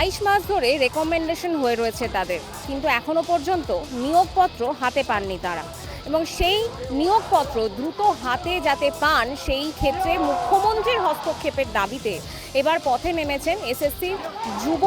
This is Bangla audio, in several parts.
বাইশ মাস ধরে রেকমেন্ডেশন হয়ে রয়েছে তাদের। কিন্তু এখনও পর্যন্ত নিয়োগপত্র হাতে পাননি তারা। এবং সেই নিয়োগপত্র দ্রুত হাতে যাতে পান, সেই ক্ষেত্রে মুখ্যমন্ত্রীর হস্তক্ষেপের দাবিতে এবার পথে নেমেছেন এসএসসি যুব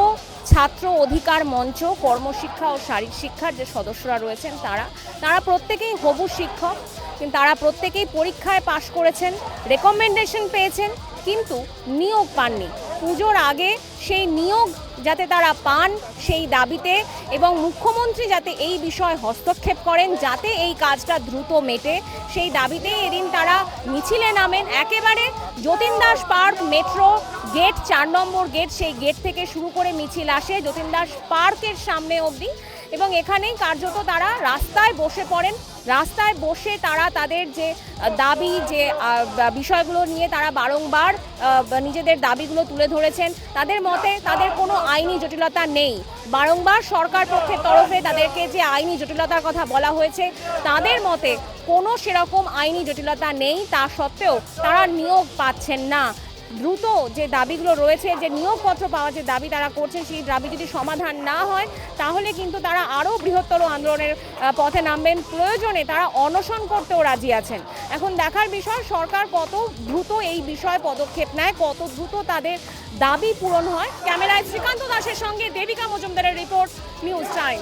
ছাত্র অধিকার মঞ্চ, কর্মশিক্ষা ও শারীরিক শিক্ষার যে সদস্যরা রয়েছেন তারা তারা প্রত্যেকেই হবু শিক্ষক। কিন্তু তারা প্রত্যেকেই পরীক্ষায় পাশ করেছেন রেকমেন্ডেশন পেয়েছেন, কিন্তু নিয়োগ পাননি। পুজোর আগে সেই নিয়োগ যাতে তারা পান সেই দাবিতে এবং মুখ্যমন্ত্রী যাতে এই বিষয়ে হস্তক্ষেপ করেন, যাতে এই কাজটা দ্রুত মেটে। সেই দাবিতে এদিন তারা মিছিলে নামেন। একেবারে Jatin Das park metro gate, চার নম্বর গেট, সেই গেট থেকে শুরু করে মিছিল আসে। যতীন দাস পার্কের সামনে অবধি এবং এখানেই কার্যত তারা রাস্তায় বসে পড়েন। রাস্তায় বসে তারা তাদের যে দাবি যে বিষয়গুলো নিয়ে তারা বারংবার নিজেদের দাবিগুলো তুলে ধরেছেন, তাদের মতে তাদের কোনো আইনি জটিলতা নেই। বারংবার সরকার পক্ষের তরফে তাদেরকে যে আইনি জটিলতার কথা বলা হয়েছে, তাদের মতে কোনো সেরকম আইনি জটিলতা নেই, তা সত্ত্বেও তারা নিয়োগ পাচ্ছেন না। দ্রুত যে দাবিগুলো রয়েছে, যে নিয়োগপত্র পাওয়ার যে দাবি তারা করছেন, সেই দাবি যদি সমাধান না হয়, তাহলে কিন্তু তারা আরও বৃহত্তর আন্দোলনের পথে নামবেন। প্রয়োজনে তারা অনশন করতেও রাজি আছেন। এখন দেখার বিষয়, সরকার কত দ্রুত এই বিষয়ে পদক্ষেপ নেয়, কত দ্রুত তাদের দাবি পূরণ হয়। ক্যামেরায় শ্রীকান্ত দাসের সঙ্গে দেবিকা মজুমদারের রিপোর্ট, নিউজ টাইম।